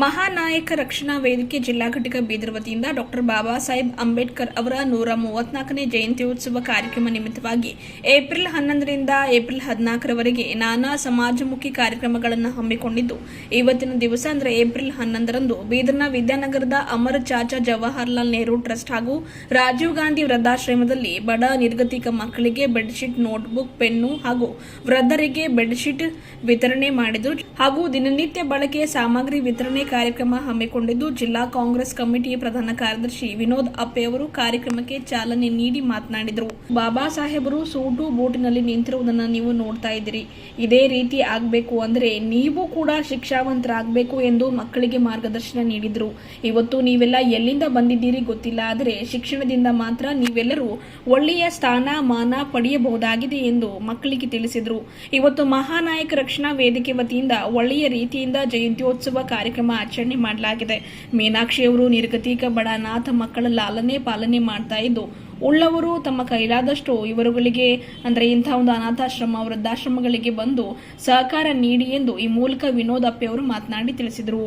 ಮಹಾನಾಯಕ ರಕ್ಷಣಾ ವೇದಿಕೆ ಜಿಲ್ಲಾ ಘಟಕ ಬೀದರ್ ವತಿಯಿಂದ ಡಾಕ್ಟರ್ ಬಾಬಾ ಸಾಹೇಬ್ ಅಂಬೇಡ್ಕರ್ ಅವರ ನೂರ ಮೂವತ್ನಾಲ್ಕನೇ ಜಯಂತ್ಯೋತ್ಸವ ಕಾರ್ಯಕ್ರಮ ನಿಮಿತ್ತವಾಗಿ ಏಪ್ರಿಲ್ ಹನ್ನೊಂದರಿಂದ ಏಪ್ರಿಲ್ ಹದಿನಾಲ್ಕರವರೆಗೆ ನಾನಾ ಸಮಾಜಮುಖಿ ಕಾರ್ಯಕ್ರಮಗಳನ್ನು ಹಮ್ಮಿಕೊಂಡಿದ್ದು. ಇವತ್ತಿನ ದಿವಸ ಅಂದರೆ ಏಪ್ರಿಲ್ ಹನ್ನೊಂದರಂದು ಬೀದರ್ನ ವಿದ್ಯಾನಗರದ ಅಮರ ಚಾಚಾ ಜವಾಹರ್ಲಾಲ್ ನೆಹರು ಟ್ರಸ್ಟ್ ಹಾಗೂ ರಾಜೀವ್ ಗಾಂಧಿ ವೃದ್ಧಾಶ್ರಮದಲ್ಲಿ ಬಡ ನಿರ್ಗತಿಕ ಮಕ್ಕಳಿಗೆ ಬೆಡ್ಶೀಟ್, ನೋಟ್ಬುಕ್, ಪೆನ್ನು ಹಾಗೂ ವೃದ್ಧರಿಗೆ ಬೆಡ್ಶೀಟ್ ವಿತರಣೆ ಮಾಡಿದರು ಹಾಗೂ ದಿನನಿತ್ಯ ಬಳಕೆಯ ಸಾಮಗ್ರಿ ವಿತರಣೆ ಕಾರ್ಯಕ್ರಮ ಹಮ್ಮಿಕೊಂಡಿದ್ದು ಜಿಲ್ಲಾ ಕಾಂಗ್ರೆಸ್ ಕಮಿಟಿಯ ಪ್ರಧಾನ ಕಾರ್ಯದರ್ಶಿ ವಿನೋದ್ ಅಪ್ಪೆ ಅವರು ಕಾರ್ಯಕ್ರಮಕ್ಕೆ ಚಾಲನೆ ನೀಡಿ ಮಾತನಾಡಿದರು. ಬಾಬಾ ಸಾಹೇಬರು ಸೂಟು ಬೂಟಿನಲ್ಲಿ ನಿಂತಿರುವುದನ್ನು ನೀವು ನೋಡ್ತಾ ಇದ್ದೀರಿ. ಇದೇ ರೀತಿ ಆಗಬೇಕು ಅಂದರೆ ನೀವು ಕೂಡ ಶಿಕ್ಷಾವಂತರಾಗಬೇಕು ಎಂದು ಮಕ್ಕಳಿಗೆ ಮಾರ್ಗದರ್ಶನ ನೀಡಿದರು. ಇವತ್ತು ನೀವೆಲ್ಲ ಎಲ್ಲಿಂದ ಬಂದಿದ್ದೀರಿ ಗೊತ್ತಿಲ್ಲ, ಆದರೆ ಶಿಕ್ಷಣದಿಂದ ಮಾತ್ರ ನೀವೆಲ್ಲರೂ ಒಳ್ಳೆಯ ಸ್ಥಾನ ಮಾನ ಪಡೆಯಬಹುದಾಗಿದೆ ಎಂದು ಮಕ್ಕಳಿಗೆ ತಿಳಿಸಿದರು. ಇವತ್ತು ಮಹಾನಾಯಕ ರಕ್ಷಣಾ ವೇದಿಕೆ ವತಿಯಿಂದ ಒಳ್ಳೆಯ ರೀತಿಯಿಂದ ಜಯಂತ್ಯೋತ್ಸವ ಕಾರ್ಯಕ್ರಮ ಆಚರಣೆ ಮಾಡಲಾಗಿದೆ. ಮೀನಾಕ್ಷಿಯವರು ನಿರ್ಗತಿಕ ಬಡ ಅನಾಥ ಮಕ್ಕಳ ಲಾಲನೆ ಪಾಲನೆ ಮಾಡ್ತಾ ಇದ್ದು, ಉಳ್ಳವರು ತಮ್ಮ ಕೈಲಾದಷ್ಟು ಇವರುಗಳಿಗೆ, ಅಂದರೆ ಇಂಥ ಒಂದು ಅನಾಥಾಶ್ರಮ, ವೃದ್ಧಾಶ್ರಮಗಳಿಗೆ ಬಂದು ಸಹಕಾರ ನೀಡಿ ಎಂದು ಈ ಮೂಲಕ ವಿನೋದ್ ಅಪ್ಪೆಯವರು ಮಾತನಾಡಿ ತಿಳಿಸಿದರು.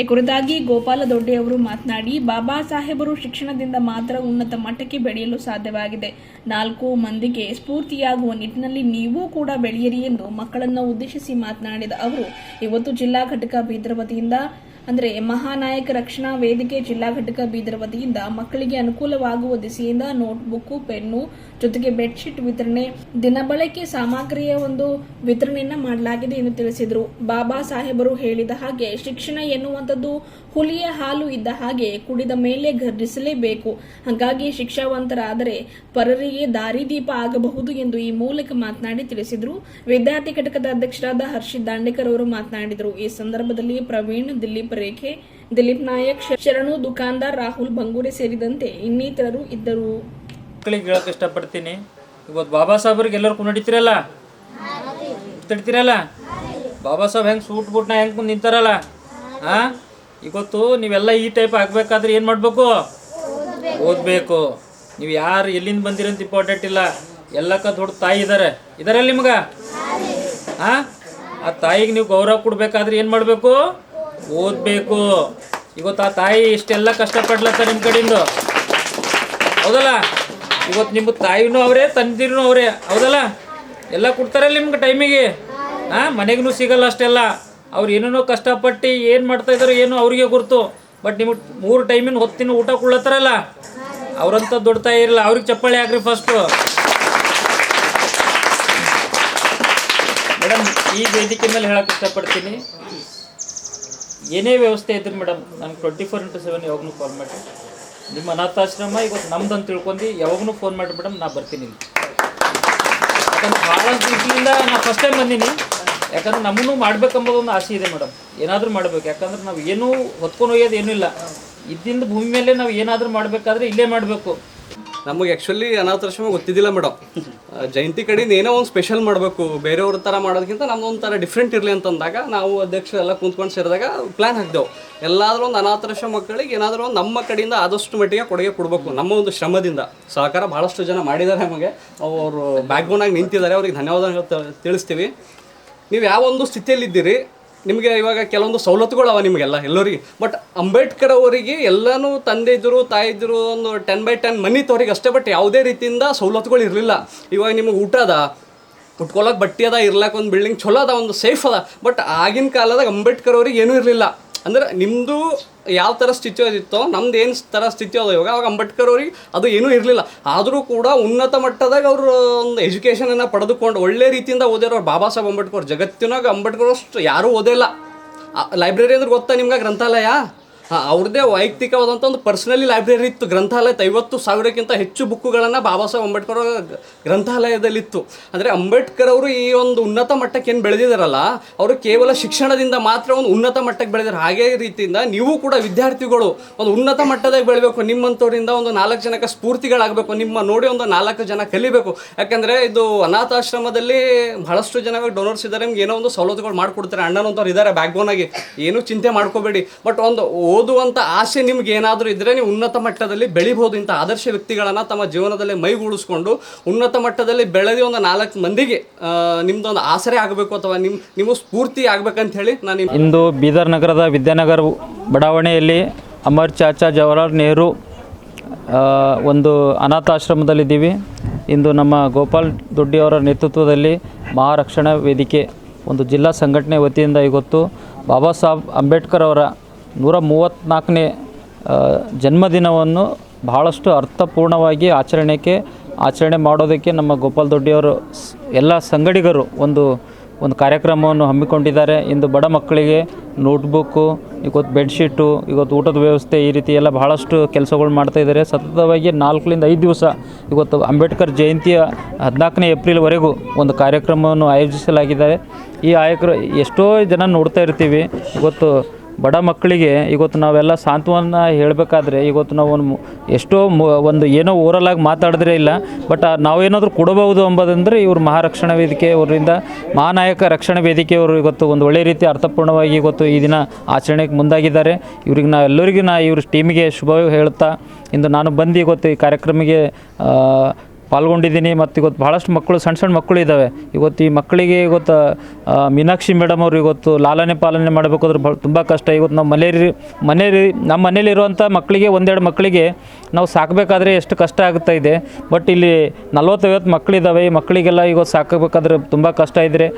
ಈ ಕುರಿತಾಗಿ ಗೋಪಾಲ ದೊಡ್ಡೆಯವರು ಮಾತನಾಡಿ, ಬಾಬಾ ಸಾಹೇಬರು ಶಿಕ್ಷಣದಿಂದ ಮಾತ್ರ ಉನ್ನತ ಮಟ್ಟಕ್ಕೆ ಬೆಳೆಯಲು ಸಾಧ್ಯವಾಗಿದೆ. ನಾಲ್ಕು ಮಂದಿಗೆ ಸ್ಫೂರ್ತಿಯಾಗುವ ನಿಟ್ಟಿನಲ್ಲಿ ನೀವು ಕೂಡ ಬೆಳೆಯಿರಿ ಎಂದು ಮಕ್ಕಳನ್ನು ಉದ್ದೇಶಿಸಿ ಮಾತನಾಡಿದ ಅವರು, ಇವತ್ತು ಜಿಲ್ಲಾ ಘಟಕ ಬೀದರ್ ವತಿಯಿಂದ ಅಂದರೆ ಮಹಾನಾಯಕ ರಕ್ಷಣಾ ವೇದಿಕೆ ಜಿಲ್ಲಾ ಘಟಕ ಬೀದರ್ ವತಿಯಿಂದ ಮಕ್ಕಳಿಗೆ ಅನುಕೂಲವಾಗುವ ದಿಸೆಯಿಂದ ನೋಟ್ಬುಕ್ ಪೆನ್ನು ಜೊತೆಗೆ ಬೆಡ್ಶೀಟ್ ವಿತರಣೆ ದಿನಬಳಕೆ ಸಾಮಗ್ರಿಯ ಒಂದು ವಿತರಣೆಯನ್ನ ಮಾಡಲಾಗಿದೆ ಎಂದು ತಿಳಿಸಿದರು. ಬಾಬಾ ಸಾಹೇಬರು ಹೇಳಿದ ಹಾಗೆ ಶಿಕ್ಷಣ ಎನ್ನುವಂಥದ್ದು ಹುಲಿಯ ಹಾಲು ಇದ್ದ ಹಾಗೆ ಕುಡಿದ ಮೇಲೆ ಗರ್ಜಿಸಲೇಬೇಕು ಹಾಗಾಗಿ ಶಿಕ್ಷಾವಂತರಾದರೆ ಪರರಿಗೆ ದಾರಿದೀಪ ಆಗಬಹುದು ಎಂದು ಈ ಮೂಲಕ ಮಾತನಾಡಿ ತಿಳಿಸಿದರು. ವಿದ್ಯಾರ್ಥಿ ಘಟಕದ ಅಧ್ಯಕ್ಷರಾದ ಹರ್ಷಿತ್ ದಾಂಡೇಕರ್ ಅವರು ಮಾತನಾಡಿದರು. ಈ ಸಂದರ್ಭದಲ್ಲಿ ಪ್ರವೀಣ್ ದಿಲೀಪ್ ರೇಖೆ ದಿಲೀಪ್ ನಾಯಕ್, ಶರಣು ದುಕಾನ್ದಾರ್ ರಾಹುಲ್ ಬಂಗೂರೆ ಸೇರಿದಂತೆ ಇನ್ನಿತರರು ಇದ್ದರು. ಮಕ್ಕಳಿಗೆ ಹೇಳಕ್ ಇಷ್ಟಪಡ್ತೀನಿ. ಇವತ್ತು ಬಾಬಾ ಸಾಹೇಬ್ರಿಗೆ ಎಲ್ಲರೂ ಕುನ್ನಡಿತೀರಲ್ಲ ತಿಳ್ತೀರಲ್ಲ ಬಾಬಾ ಸಾಹೇಬ್ ಹೆಂಗೆ ಸೂಟ್ ಬುಟ್ನ ಹೆಂಗೆ ಮುಂದೆ ನಿಂತಾರಲ್ಲ? ಹಾಂ ಇವತ್ತು ನೀವೆಲ್ಲ ಈ ಟೈಪ್ ಆಗ್ಬೇಕಾದ್ರೆ ಏನು ಮಾಡಬೇಕು? ಓದಬೇಕು. ನೀವು ಯಾರು ಎಲ್ಲಿಂದ ಬಂದಿರಂತ ಇಂಪಾರ್ಟೆಂಟ್ ಇಲ್ಲ. ಎಲ್ಲಕ್ಕ ದೊಡ್ಡ ತಾಯಿ ಇದ್ದಾರೆ ಇದಾರಲ್ಲ ನಿಮ್ಗೆ? ಹಾಂ ಆ ತಾಯಿಗೆ ನೀವು ಗೌರವ ಕೊಡಬೇಕಾದ್ರೆ ಏನು ಮಾಡಬೇಕು? ಓದಬೇಕು. ಇವತ್ತು ಆ ತಾಯಿ ಇಷ್ಟೆಲ್ಲ ಕಷ್ಟಪಡ್ಲತ್ತ ನಿಮ್ಮ ಕಡೆಯಿಂದ? ಹೌದಲ್ಲ? ಇವತ್ತು ನಿಮ್ಮ ತಾಯಿನೂ ಅವರೇ ತಂದಿರೂ ಅವರೇ, ಹೌದಲ್ಲ? ಎಲ್ಲ ಕೊಡ್ತಾರಲ್ಲ ನಿಮ್ಗೆ ಟೈಮಿಗೆ? ಹಾಂ ಮನೆಗೂ ಸಿಗಲ್ಲ ಅಷ್ಟೆಲ್ಲ. ಅವ್ರು ಏನೇನೋ ಕಷ್ಟಪಟ್ಟು ಏನು ಮಾಡ್ತಾ ಏನೋ ಅವ್ರಿಗೆ ಗುರ್ತು. ಬಟ್ ನಿಮಗೆ ಮೂರು ಟೈಮಿನ ಹೊತ್ತಿನ ಊಟ ಕೊಡ್ಲತ್ತಾರಲ್ಲ? ಅವ್ರಂತ ದೊಡ್ಡ ತಾಯಿ ಇರಲ್ಲ, ಅವ್ರಿಗೆ ಚಪ್ಪಾಳೆ ಹಾಕ್ರಿ ಫಸ್ಟು ಮೇಡಮ್, ಈ ವೇದಿಕೆ ಮೇಲೆ ಹೇಳಕ್ಕೆ ಇಷ್ಟಪಡ್ತೀನಿ. ಏನೇ ವ್ಯವಸ್ಥೆ ಇದ್ರೆ ಮೇಡಮ್ ನಂಗೆ ಟ್ವೆಂಟಿ ಫೋರ್ ಇಂಟು ಸೆವೆನ್ ಯಾವಾಗಲೂ ಕಾಲ್ ಮಾಡಿ ನಿಮ್ಮ ಅನಾಥಾಶ್ರಮ, ಇವತ್ತು ನಮ್ದು ಅಂತ ತಿಳ್ಕೊಂಡು, ಯಾವಾಗಲೂ ಫೋನ್ ಮಾಡಿ ಮೇಡಮ್ ನಾ ಬರ್ತೀನಿ ಯಾಕಂದ್ರೆ ಭಾಳ ದೃಷ್ಟಿಯಿಂದ ನಾ ಫಸ್ಟ್ ಟೈಮ್ ಬಂದೀನಿ. ಯಾಕಂದ್ರೆ ನಮ್ಮನ್ನು ಮಾಡ್ಬೇಕಂಬೋದು ಒಂದು ಆಸೆ ಇದೆ ಮೇಡಮ್ ಏನಾದರೂ ಮಾಡ್ಬೇಕು. ಯಾಕಂದ್ರೆ ನಾವು ಏನೂ ಹೊತ್ಕೊಂಡು ಹೋಗೋದು ಏನೂ ಇಲ್ಲ. ಇದ್ದಿಂದ ಭೂಮಿ ಮೇಲೆ ನಾವು ಏನಾದರೂ ಮಾಡಬೇಕಾದ್ರೆ ಇಲ್ಲೇ ಮಾಡಬೇಕು. ನಮಗೆ ಆ್ಯಕ್ಚುಲಿ ಅನಾಥಾಶ್ರಮ ಗೊತ್ತಿದ್ದಿಲ್ಲ ಮೇಡಮ್ ಜಯಂತಿ ಕಡೆಯಿಂದ ಏನೋ ಒಂದು ಸ್ಪೆಷಲ್ ಮಾಡಬೇಕು, ಬೇರೆಯವ್ರ ಥರ ಮಾಡೋದಕ್ಕಿಂತ ನಮ್ದೊಂದು ಒಂಥರ ಡಿಫ್ರೆಂಟ್ ಇರಲಿ ಅಂತಂದಾಗ ನಾವು ಅಧ್ಯಕ್ಷರೆಲ್ಲ ಕುಂತ್ಕೊಂಡು ಸೇರಿದಾಗ ಪ್ಲ್ಯಾನ್ ಹಾಕಿದೆವು. ಎಲ್ಲಾದರೂ ಒಂದು ಅನಾಥಾಶ್ರಮ ಮಕ್ಕಳಿಗೆ ಏನಾದರೂ ಒಂದು ನಮ್ಮ ಕಡೆಯಿಂದ ಆದಷ್ಟು ಮಟ್ಟಿಗೆ ಕೊಡುಗೆ ಕೊಡಬೇಕು, ನಮ್ಮ ಒಂದು ಶ್ರಮದಿಂದ. ಸಹಕಾರ ಭಾಳಷ್ಟು ಜನ ಮಾಡಿದ್ದಾರೆ ನಮಗೆ. ಅವರು ಬ್ಯಾಕ್ಬೋನಾಗಿ ನಿಂತಿದ್ದಾರೆ, ಅವ್ರಿಗೆ ಧನ್ಯವಾದ ತಿಳಿಸ್ತೀವಿ. ನೀವು ಯಾವ ಒಂದು ಸ್ಥಿತಿಯಲ್ಲಿದ್ದೀರಿ ನಿಮಗೆ ಇವಾಗ ಕೆಲವೊಂದು ಸವಲತ್ತುಗಳು ಅವ ನಿಮಗೆಲ್ಲ, ಎಲ್ಲರಿಗೆ. ಬಟ್ ಅಂಬೇಡ್ಕರ್ ಅವರಿಗೆ ಎಲ್ಲನೂ ತಂದೆ ಇದ್ದರು ತಾಯಿ ಇದ್ದರು ಒಂದು ಟೆನ್ ಬೈ ಟೆನ್ ಮನಿ ತೋರಿಗೆ ಅಷ್ಟೇ ಬಟ್ ಯಾವುದೇ ರೀತಿಯಿಂದ ಸವಲತ್ತುಗಳು ಇರಲಿಲ್ಲ. ಇವಾಗ ನಿಮಗೆ ಊಟ ಅದ ಉಟ್ಕೊಳಕ್ಕೆ ಬಟ್ಟೆ ಅದ, ಇರ್ಲಾಕ ಒಂದು ಬಿಲ್ಡಿಂಗ್ ಚಲೋ ಅದ, ಒಂದು ಸೇಫ್ ಅದ. ಬಟ್ ಆಗಿನ ಕಾಲದಾಗ ಅಂಬೇಡ್ಕರ್ ಅವ್ರಿಗೆ ಏನೂ ಇರಲಿಲ್ಲ. ಅಂದ್ರೆ ನಿಮ್ಮದು ಯಾವ ಥರ ಸ್ಥಿತಿ ಇತ್ತೋ ನಮ್ದು ಏನು ಥರ ಸ್ಥಿತಿ ಅದ? ಇವಾಗ ಅವಾಗ ಅಂಬೇಡ್ಕರ್ ಅವ್ರಿಗೆ ಅದು ಏನೂ ಇರಲಿಲ್ಲ. ಆದರೂ ಕೂಡ ಉನ್ನತ ಮಟ್ಟದಾಗ ಅವರು ಒಂದು ಎಜುಕೇಷನನ್ನು ಪಡೆದುಕೊಂಡು ಒಳ್ಳೆ ರೀತಿಯಿಂದ ಓದಿರೋರು ಬಾಬಾ ಸಾಹೇಬ್ ಅಂಬೇಡ್ಕರ್. ಜಗತ್ತಿನಾಗ ಅಂಬೇಡ್ಕರ್ ಅಷ್ಟು ಯಾರೂ ಓದಿಲ್ಲ ಲೈಬ್ರರಿ ಅಂದ್ರೆ ಗೊತ್ತಾ ನಿಮ್ಗೆ ಗ್ರಂಥಾಲಯ? ಅವ್ರದ್ದೇ ವೈಯಕ್ತಿಕವಾದಂಥ ಒಂದು ಪರ್ಸನಲಿ ಲೈಬ್ರರಿ ಇತ್ತು. ಗ್ರಂಥಾಲಯ ಐವತ್ತು ಸಾವಿರಕ್ಕಿಂತ ಹೆಚ್ಚು ಬುಕ್ಕುಗಳನ್ನು ಬಾಬಾ ಸಾಹೇಬ್ ಅಂಬೇಡ್ಕರ್ ಅವರ ಗ್ರಂಥಾಲಯದಲ್ಲಿತ್ತು. ಅಂದರೆ ಅಂಬೇಡ್ಕರ್ ಅವರು ಈ ಒಂದು ಉನ್ನತ ಮಟ್ಟಕ್ಕೆ ಏನು ಬೆಳೆದಿದ್ದಾರಲ್ಲ ಅವರು ಕೇವಲ ಶಿಕ್ಷಣದಿಂದ ಮಾತ್ರ ಒಂದು ಉನ್ನತ ಮಟ್ಟಕ್ಕೆ ಬೆಳೆದಿದ್ದಾರೆ ಹಾಗೇ ರೀತಿಯಿಂದ ನೀವು ಕೂಡ ವಿದ್ಯಾರ್ಥಿಗಳು ಒಂದು ಉನ್ನತ ಮಟ್ಟದಾಗ ಬೆಳಬೇಕು, ನಿಮ್ಮಂಥವರಿಂದ ಒಂದು ನಾಲ್ಕು ಜನಕ್ಕೆ ಸ್ಫೂರ್ತಿಗಳಾಗಬೇಕು, ನಿಮ್ಮ ನೋಡಿ ಒಂದು ನಾಲ್ಕು ಜನ ಕಲಿಬೇಕು. ಯಾಕಂದರೆ ಇದು ಅನಾಥಾಶ್ರಮದಲ್ಲಿ ಬಹಳಷ್ಟು ಜನ ಡೊನರ್ಸ್ ಇದ್ದಾರೆ ನಿಮ್ಗೆ ಏನೋ ಒಂದು ಸವಲತ್ತುಗಳು ಮಾಡಿಕೊಡ್ತಾರೆ. ಅಣ್ಣನಂತವ್ರು ಇದ್ದಾರೆ ಬ್ಯಾಕ್ ಆಗಿ. ಏನೂ ಚಿಂತೆ ಮಾಡ್ಕೋಬೇಡಿ. ಬಟ್ ಒಂದು ಓದುವಂಥ ಆಸೆ ನಿಮ್ಗೆ ಏನಾದರೂ ಇದ್ದರೆ ನೀವು ಉನ್ನತ ಮಟ್ಟದಲ್ಲಿ ಬೆಳಿಬೋದು ಇಂಥ ಆದರ್ಶ ವ್ಯಕ್ತಿಗಳನ್ನು ತಮ್ಮ ಜೀವನದಲ್ಲಿ ಮೈಗೂಡಿಸ್ಕೊಂಡು ಉನ್ನತ ಮಟ್ಟದಲ್ಲಿ ಬೆಳೆದಿ ಒಂದು ನಾಲ್ಕು ಮಂದಿಗೆ ನಿಮ್ಮದೊಂದು ಆಸರೆ ಆಗಬೇಕು ಅಥವಾ ನಿಮ್ಮ ನೀವು ಸ್ಫೂರ್ತಿ ಆಗ್ಬೇಕಂತ ಹೇಳಿ ನಾನು ಇಂದು ಬೀದರ್ ನಗರದ ವಿದ್ಯಾನಗರ ಬಡಾವಣೆಯಲ್ಲಿ ಅಮರ್ ಚಾಚಾ ಜವಾಹರ್ಲಾಲ್ ನೆಹರು ಒಂದು ಅನಾಥಾಶ್ರಮದಲ್ಲಿದ್ದೀವಿ. ಇಂದು ನಮ್ಮ ಗೋಪಾಲ್ ದೊಡ್ಡಿಯವರ ನೇತೃತ್ವದಲ್ಲಿ ಮಹಾರಕ್ಷಣಾ ವೇದಿಕೆ, ಒಂದು ಜಿಲ್ಲಾ ಸಂಘಟನೆ ವತಿಯಿಂದ ಇವತ್ತು ಬಾಬಾ ಸಾಹೇಬ್ ಅಂಬೇಡ್ಕರ್ ಅವರ ನೂರ ಮೂವತ್ತ್ನಾಲ್ಕನೇ ಜನ್ಮದಿನವನ್ನು ಬಹಳಷ್ಟು ಅರ್ಥಪೂರ್ಣವಾಗಿ ಆಚರಣೆಗೆ, ಆಚರಣೆ ಮಾಡೋದಕ್ಕೆ ನಮ್ಮ ಗೋಪಾಲ್ ದೊಡ್ಡಿಯವರು ಎಲ್ಲ ಸಂಗಡಿಗರು ಒಂದು ಒಂದು ಕಾರ್ಯಕ್ರಮವನ್ನು ಹಮ್ಮಿಕೊಂಡಿದ್ದಾರೆ. ಇಂದು ಬಡ ಮಕ್ಕಳಿಗೆ ನೋಟ್ಬುಕ್ಕು, ಇವತ್ತು ಬೆಡ್ಶೀಟು, ಇವತ್ತು ಊಟದ ವ್ಯವಸ್ಥೆ ಈ ರೀತಿ ಎಲ್ಲ ಬಹಳಷ್ಟು ಕೆಲಸಗಳು ಮಾಡ್ತಾಯಿದ್ದಾರೆ ಸತತವಾಗಿ ನಾಲ್ಕರಿಂದ ಐದು ದಿವಸ ಇವತ್ತು ಅಂಬೇಡ್ಕರ್ ಜಯಂತಿಯ ಹದಿನಾಲ್ಕನೇ ಏಪ್ರಿಲ್ವರೆಗೂ ಒಂದು ಕಾರ್ಯಕ್ರಮವನ್ನು ಆಯೋಜಿಸಲಾಗಿದೆ. ಈ ಆಯಕರು ಎಷ್ಟೋ ಜನ ನೋಡ್ತಾ ಇರ್ತೀವಿ. ಇವತ್ತು ಬಡ ಮಕ್ಕಳಿಗೆ ಇವತ್ತು ನಾವೆಲ್ಲ ಸಾಂತ್ವನ ಹೇಳಬೇಕಾದ್ರೆ ಇವತ್ತು ನಾವು ಒಂದು ಎಷ್ಟೋ ಒಂದು ಏನೋ ಓರಲಾಗಿ ಮಾತಾಡಿದ್ರೆ ಇಲ್ಲ, ಬಟ್ ನಾವೇನಾದರೂ ಕೊಡಬಹುದು ಎಂಬುದಂದರೆ ಇವರು ಮಹಾರಕ್ಷಣಾ ವೇದಿಕೆ, ಅವರಿಂದ ಮಹಾನಾಯಕ ರಕ್ಷಣಾ ವೇದಿಕೆಯವರು ಇವತ್ತು ಒಂದು ಒಳ್ಳೆಯ ರೀತಿ ಅರ್ಥಪೂರ್ಣವಾಗಿ ಇವತ್ತು ಈ ದಿನ ಆಚರಣೆಗೆ ಮುಂದಾಗಿದ್ದಾರೆ. ಇವ್ರಿಗೆ ನಾವು ಎಲ್ಲರಿಗೂ ನಾ ಇವ್ರ ಟೀಮಿಗೆ ಶುಭ ಹೇಳುತ್ತಾ ಇಂದು ನಾನು ಬಂದು ಇವತ್ತು ಈ ಕಾರ್ಯಕ್ರಮಕ್ಕೆ ಪಾಲ್ಗೊಂಡಿದ್ದೀನಿ ಮತ್ತು ಇವತ್ತು ಭಾಳಷ್ಟು ಮಕ್ಕಳು, ಸಣ್ಣ ಸಣ್ಣ ಮಕ್ಕಳು ಇದ್ದಾವೆ. ಇವತ್ತು ಈ ಮಕ್ಕಳಿಗೆ ಇವತ್ತು ಮೀನಾಕ್ಷಿ ಮೇಡಮ್ ಅವರು ಇವತ್ತು ಲಾಲನೆ ಪಾಲನೆ ಮಾಡಬೇಕಾದ್ರೆ ಭಾಳ ತುಂಬ ಕಷ್ಟ. ಇವತ್ತು ನಾವು ಮನೆಯಲ್ಲಿ ಮನೆಯಲ್ಲಿ, ನಮ್ಮ ಮನೇಲಿರುವಂಥ ಮಕ್ಕಳಿಗೆ, ಒಂದೆರಡು ಮಕ್ಕಳಿಗೆ ನಾವು ಸಾಕಬೇಕಾದ್ರೆ ಎಷ್ಟು ಕಷ್ಟ ಆಗ್ತಾ ಇದೆ. ಬಟ್ ಇಲ್ಲಿ ನಲ್ವತ್ತೈವತ್ತು ಮಕ್ಕಳಿದ್ದಾವೆ. ಈ ಮಕ್ಕಳಿಗೆಲ್ಲ ಇವತ್ತು ಸಾಕಬೇಕಾದ್ರೆ ತುಂಬ ಕಷ್ಟ ಇದ್ದರೆ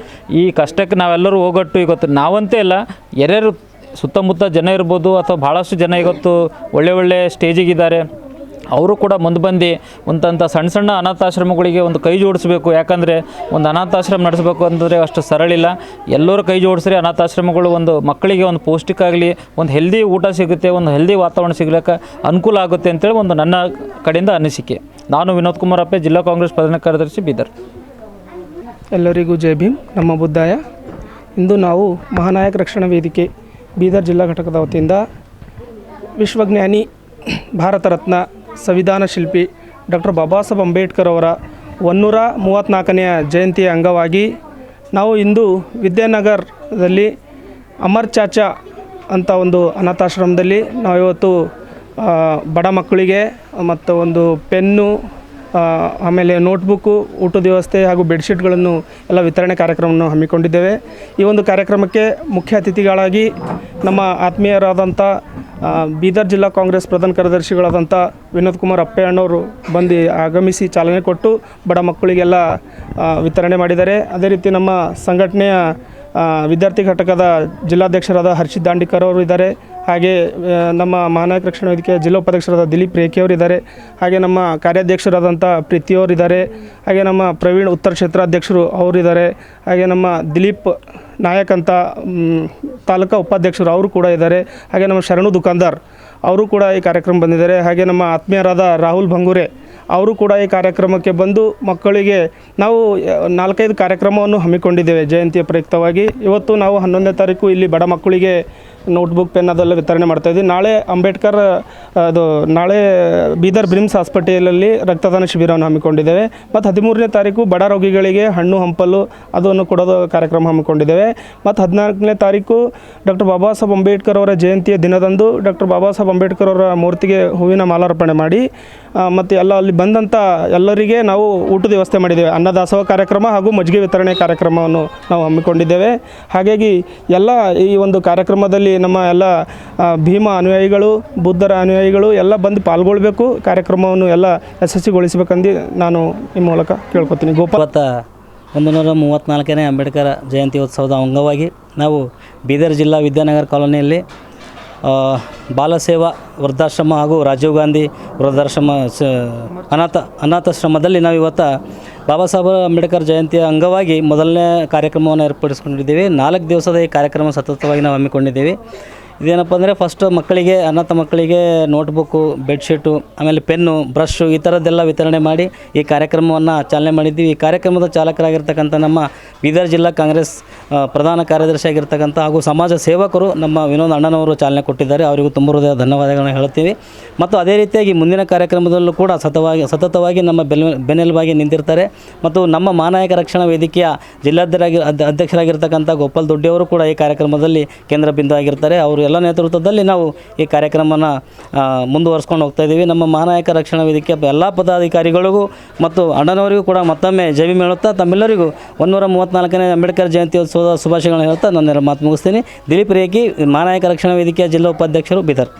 ಈ ಕಷ್ಟಕ್ಕೆ ನಾವೆಲ್ಲರೂ ಹೋಗಟ್ಟು. ಇವತ್ತು ನಾವಂತೆ ಇಲ್ಲ ಯಾರ್ಯಾರು ಸುತ್ತಮುತ್ತ ಜನ ಇರ್ಬೋದು ಅಥವಾ ಭಾಳಷ್ಟು ಜನ ಇವತ್ತು ಒಳ್ಳೆ ಒಳ್ಳೆ ಸ್ಟೇಜಿಗಿದ್ದಾರೆ ಅವರು ಕೂಡ ಮುಂದೆ ಬಂದು ಒಂದಂಥ ಸಣ್ಣ ಸಣ್ಣ ಅನಾಥಾಶ್ರಮಗಳಿಗೆ ಒಂದು ಕೈ ಜೋಡಿಸ್ಬೇಕು. ಯಾಕಂದರೆ ಒಂದು ಅನಾಥಾಶ್ರಮ ನಡೆಸಬೇಕು ಅಂದರೆ ಅಷ್ಟು ಸರಳಿಲ್ಲ ಎಲ್ಲರೂ ಕೈ ಜೋಡಿಸ್ರಿ, ಅನಾಥಾಶ್ರಮಗಳು ಒಂದು ಮಕ್ಕಳಿಗೆ ಒಂದು ಪೌಷ್ಟಿಕ ಆಗಲಿ ಒಂದು ಹೆಲ್ದಿ ಊಟ ಸಿಗುತ್ತೆ, ಒಂದು ಹೆಲ್ದಿ ವಾತಾವರಣ ಸಿಗ್ಲಿಕ್ಕೆ ಅನುಕೂಲ ಆಗುತ್ತೆ ಅಂತೇಳಿ ಒಂದು ನನ್ನ ಕಡೆಯಿಂದ ಅನಿಸಿಕೆ. ನಾನು ವಿನೋದ್ ಕುಮಾರ್ ಅಪ್ಪೆ, ಜಿಲ್ಲಾ ಕಾಂಗ್ರೆಸ್ ಪ್ರಧಾನ ಕಾರ್ಯದರ್ಶಿ ಬೀದರ್. ಎಲ್ಲರಿಗೂ ಜೈ ಭೀಮ್. ನಮ್ಮ ಬುದ್ಧಾಯ ಇಂದು ನಾವು ಮಹಾನಾಯಕ ರಕ್ಷಣಾ ವೇದಿಕೆ, ಬೀದರ್ ಜಿಲ್ಲಾ ಘಟಕದ ವತಿಯಿಂದ ವಿಶ್ವಜ್ಞಾನಿ ಭಾರತ ರತ್ನ ಸಂವಿಧಾನ ಶಿಲ್ಪಿ ಡಾಕ್ಟರ್ ಬಾಬಾ ಸಾಹೇಬ್ ಅಂಬೇಡ್ಕರ್ ಅವರ ಒನ್ನೂರ ಮೂವತ್ತ್ನಾಲ್ಕನೆಯ ಜಯಂತಿಯ ಅಂಗವಾಗಿ ನಾವು ಇಂದು ವಿದ್ಯಾನಗರದಲ್ಲಿ ಅಮರ್ ಚಾಚಾ ಅಂತ ಒಂದು ಅನಾಥಾಶ್ರಮದಲ್ಲಿ ನಾವು ಇವತ್ತು ಬಡ ಮಕ್ಕಳಿಗೆ ಮತ್ತು ಒಂದು ಪೆನ್ನು ಆಮೇಲೆ ನೋಟ್ಬುಕ್ಕು, ಊಟದ ವ್ಯವಸ್ಥೆ ಹಾಗೂ ಬೆಡ್ಶೀಟ್ಗಳನ್ನು ಎಲ್ಲ ವಿತರಣೆ ಕಾರ್ಯಕ್ರಮವನ್ನು ಹಮ್ಮಿಕೊಂಡಿದ್ದೇವೆ. ಈ ಒಂದು ಕಾರ್ಯಕ್ರಮಕ್ಕೆ ಮುಖ್ಯ ಅತಿಥಿಗಳಾಗಿ ನಮ್ಮ ಆತ್ಮೀಯರಾದಂಥ ಬೀದರ್ ಜಿಲ್ಲಾ ಕಾಂಗ್ರೆಸ್ ಪ್ರಧಾನ ಕಾರ್ಯದರ್ಶಿಗಳಾದಂಥ ವಿನೋದ್ ಕುಮಾರ್ ಅಪ್ಪೆ ಅಣ್ಣವರು ಬಂದು ಆಗಮಿಸಿ ಚಾಲನೆ ಕೊಟ್ಟು ಬಡ ಮಕ್ಕಳಿಗೆಲ್ಲ ವಿತರಣೆ ಮಾಡಿದ್ದಾರೆ. ಅದೇ ರೀತಿ ನಮ್ಮ ಸಂಘಟನೆಯ ವಿದ್ಯಾರ್ಥಿ ಘಟಕದ ಜಿಲ್ಲಾಧ್ಯಕ್ಷರಾದ ಹರ್ಷಿತ್ ದಾಂಡಿಕರ್ ಅವರು ಇದ್ದಾರೆ. ಹಾಗೆ ನಮ್ಮ ಮಹಾನಾಯಕ ರಕ್ಷಣಾ ವೇದಿಕೆಯ ಜಿಲ್ಲಾ ಉಪಾಧ್ಯಕ್ಷರಾದ ದಿಲೀಪ್ ರೇಖೆಯವರಿದ್ದಾರೆ ಹಾಗೆ ನಮ್ಮ ಕಾರ್ಯಾಧ್ಯಕ್ಷರಾದಂಥ ಪ್ರೀತಿಯವರು ಇದ್ದಾರೆ. ಹಾಗೆ ನಮ್ಮ ಪ್ರವೀಣ್ ಉತ್ತರ ಕ್ಷೇತ್ರಾಧ್ಯಕ್ಷರು ಅವರಿದ್ದಾರೆ ಹಾಗೆ ನಮ್ಮ ದಿಲೀಪ್ ನಾಯಕ್ ಅಂತ ತಾಲೂಕಾ ಉಪಾಧ್ಯಕ್ಷರು ಅವರು ಕೂಡ ಇದ್ದಾರೆ. ಹಾಗೆ ನಮ್ಮ ಶರಣು ದುಕಾನ್ದಾರ್ ಅವರು ಕೂಡ ಈ ಕಾರ್ಯಕ್ರಮ ಬಂದಿದ್ದಾರೆ. ಹಾಗೆ ನಮ್ಮ ಆತ್ಮೀಯರಾದ ರಾಹುಲ್ ಭಂಗೂರೆ ಅವರು ಕೂಡ ಈ ಕಾರ್ಯಕ್ರಮಕ್ಕೆ ಬಂದು ಮಕ್ಕಳಿಗೆ ನಾವು ನಾಲ್ಕೈದು ಕಾರ್ಯಕ್ರಮವನ್ನು ಹಮ್ಮಿಕೊಂಡಿದ್ದೇವೆ ಜಯಂತಿಯ ಪ್ರಯುಕ್ತವಾಗಿ. ಇವತ್ತು ನಾವು ಹನ್ನೊಂದನೇ ತಾರೀಕು ಇಲ್ಲಿ ಬಡ ಮಕ್ಕಳಿಗೆ ನೋಟ್ಬುಕ್ ಪೆನ್ ಅದೆಲ್ಲ ವಿತರಣೆ ಮಾಡ್ತಾ ಇದ್ದೀವಿ. ನಾಳೆ ಅಂಬೇಡ್ಕರ್ ಅದು, ನಾಳೆ ಬೀದರ್ ಬ್ರಿಮ್ಸ್ ಹಾಸ್ಪಿಟಲಲ್ಲಿ ರಕ್ತದಾನ ಶಿಬಿರವನ್ನು ಹಮ್ಮಿಕೊಂಡಿದ್ದೇವೆ. ಮತ್ತು ಹದಿಮೂರನೇ ತಾರೀಕು ಬಡ ರೋಗಿಗಳಿಗೆ ಹಣ್ಣು, ಹಂಪಲು ಅದನ್ನು ಕೊಡೋದು ಕಾರ್ಯಕ್ರಮ ಹಮ್ಮಿಕೊಂಡಿದ್ದೇವೆ. ಮತ್ತು ಹದಿನಾಲ್ಕನೇ ತಾರೀಕು ಡಾಕ್ಟರ್ ಬಾಬಾ ಸಾಹೇಬ್ ಅಂಬೇಡ್ಕರ್ ಅವರ ಜಯಂತಿಯ ದಿನದಂದು ಡಾಕ್ಟರ್ ಬಾಬಾ ಸಾಹೇಬ್ ಅಂಬೇಡ್ಕರ್ ಅವರ ಮೂರ್ತಿಗೆ ಹೂವಿನ ಮಾಲಾರ್ಪಣೆ ಮಾಡಿ ಮತ್ತು ಎಲ್ಲ ಅಲ್ಲಿ ಬಂದಂಥ ಎಲ್ಲರಿಗೆ ನಾವು ಊಟದ ವ್ಯವಸ್ಥೆ ಮಾಡಿದ್ದೇವೆ. ಅನ್ನದಾಸೋಹ ಕಾರ್ಯಕ್ರಮ ಹಾಗೂ ಮಜ್ಜಿಗೆ ವಿತರಣೆ ಕಾರ್ಯಕ್ರಮವನ್ನು ನಾವು ಹಮ್ಮಿಕೊಂಡಿದ್ದೇವೆ. ಹಾಗಾಗಿ ಎಲ್ಲ ಈ ಒಂದು ಕಾರ್ಯಕ್ರಮದಲ್ಲಿ ನಮ್ಮ ಎಲ್ಲ ಭೀಮ ಅನುಯಾಯಿಗಳು, ಬುದ್ಧರ ಅನುಯಾಯಿಗಳು ಎಲ್ಲ ಬಂದು ಪಾಲ್ಗೊಳ್ಬೇಕು. ಕಾರ್ಯಕ್ರಮವನ್ನು ಎಲ್ಲ ಯಶಸ್ವಿಗೊಳಿಸಬೇಕಂದು ನಾನು ಈ ಮೂಲಕ ಕೇಳ್ಕೊತೀನಿ. ಗೋಪಾಲ ಒಂದು ನೂರ ಮೂವತ್ತ್ನಾಲ್ಕನೇ ಅಂಬೇಡ್ಕರ್ ಜಯಂತಿ ಉತ್ಸವದ ಅಂಗವಾಗಿ ನಾವು ಬೀದರ್ ಜಿಲ್ಲಾ ವಿದ್ಯಾನಗರ ಕಾಲೋನಿಯಲ್ಲಿ ಬಾಲಸೇವಾ ವೃದ್ಧಾಶ್ರಮ ಹಾಗೂ ರಾಜೀವ್ ಗಾಂಧಿ ವೃದ್ಧಾಶ್ರಮ ಅನಾಥ, ಅನಾಥಾಶ್ರಮದಲ್ಲಿ ನಾವು ಇವತ್ತು ಬಾಬಾ ಸಾಹೇಬ್ ಅಂಬೇಡ್ಕರ್ ಜಯಂತಿಯ ಅಂಗವಾಗಿ ಮೊದಲನೇ ಕಾರ್ಯಕ್ರಮವನ್ನು ಏರ್ಪಡಿಸ್ಕೊಂಡಿದ್ದೀವಿ. ನಾಲ್ಕು ದಿವಸದ ಈ ಕಾರ್ಯಕ್ರಮ ಸತತವಾಗಿ ನಾವು ಹಮ್ಮಿಕೊಂಡಿದ್ದೀವಿ. ಇದೇನಪ್ಪ ಅಂದರೆ ಫಸ್ಟ್ ಮಕ್ಕಳಿಗೆ, ಅನಾಥ ಮಕ್ಕಳಿಗೆ ನೋಟ್ಬುಕ್ಕು ಬೆಡ್ಶೀಟು ಆಮೇಲೆ ಪೆನ್ನು ಬ್ರಷ್ಷು ಈ ಥರದ್ದೆಲ್ಲ ವಿತರಣೆ ಮಾಡಿ ಈ ಕಾರ್ಯಕ್ರಮವನ್ನು ಚಾಲನೆ ಮಾಡಿದ್ದೀವಿ. ಈ ಕಾರ್ಯಕ್ರಮದ ಚಾಲಕರಾಗಿರ್ತಕ್ಕಂಥ ನಮ್ಮ ಬೀದರ್ ಜಿಲ್ಲಾ ಕಾಂಗ್ರೆಸ್ ಪ್ರಧಾನ ಕಾರ್ಯದರ್ಶಿ ಆಗಿರ್ತಕ್ಕಂಥ ಹಾಗೂ ಸಮಾಜ ಸೇವಕರು ನಮ್ಮ ವಿನೋದ್ ಅಣ್ಣನವರು ಚಾಲನೆ ಕೊಟ್ಟಿದ್ದಾರೆ. ಅವರಿಗೂ ತುಂಬ ಹೃದಯ ಧನ್ಯವಾದಗಳನ್ನು ಹೇಳ್ತೀವಿ. ಮತ್ತು ಅದೇ ರೀತಿಯಾಗಿ ಮುಂದಿನ ಕಾರ್ಯಕ್ರಮದಲ್ಲೂ ಕೂಡ ಸತವಾಗಿ ಸತತವಾಗಿ ನಮ್ಮ ಬೆಲ್ ಬೆನ್ನೆಲುಬಾಗಿ ನಿಂತಿರ್ತಾರೆ. ಮತ್ತು ನಮ್ಮ ಮಾನಾಯಕ ರಕ್ಷಣಾ ವೇದಿಕೆಯ ಜಿಲ್ಲಾಧ್ಯರಾಗಿ ಅಧ್ಯ- ಅಧ್ಯಕ್ಷರಾಗಿರ್ತಕ್ಕಂಥ ಗೋಪಾಲ್ ದೊಡ್ಡಿಯವರು ಕೂಡ ಈ ಕಾರ್ಯಕ್ರಮದಲ್ಲಿ ಕೇಂದ್ರ ಬಿಂದು ಆಗಿರ್ತಾರೆ. ಅವರು ಎಲ್ಲ ನೇತೃತ್ವದಲ್ಲಿ ನಾವು ಈ ಕಾರ್ಯಕ್ರಮನ ಮುಂದುವರಿಸ್ಕೊಂಡು ಹೋಗ್ತಾ ಇದ್ದೀವಿ. ನಮ್ಮ ಮಹಾನಾಯಕ ರಕ್ಷಣಾ ವೇದಿಕೆ ಎಲ್ಲ ಪದಾಧಿಕಾರಿಗಳಿಗೂ ಮತ್ತು ಅಣ್ಣನವರಿಗೂ ಕೂಡ ಮತ್ತೊಮ್ಮೆ ಜೈ ಹೇಳುತ್ತಾ, ತಮ್ಮೆಲ್ಲರಿಗೂ ಒಂದೂರ ಮೂವತ್ತ್ನಾಲ್ಕನೇ ಅಂಬೇಡ್ಕರ್ ಜಯಂತ್ಯೋತ್ಸವದ ಶುಭಾಶಯಗಳನ್ನು ಹೇಳ್ತಾ ನನ್ನ ಮಾತು ಮುಗಿಸ್ತೀನಿ. ದಿಲೀಪ್ ರೇಖಿ, ಮಹಾನಾಯಕ ರಕ್ಷಣಾ ವೇದಿಕೆಯ ಜಿಲ್ಲಾ ಉಪಾಧ್ಯಕ್ಷರು ಬೀದರ್.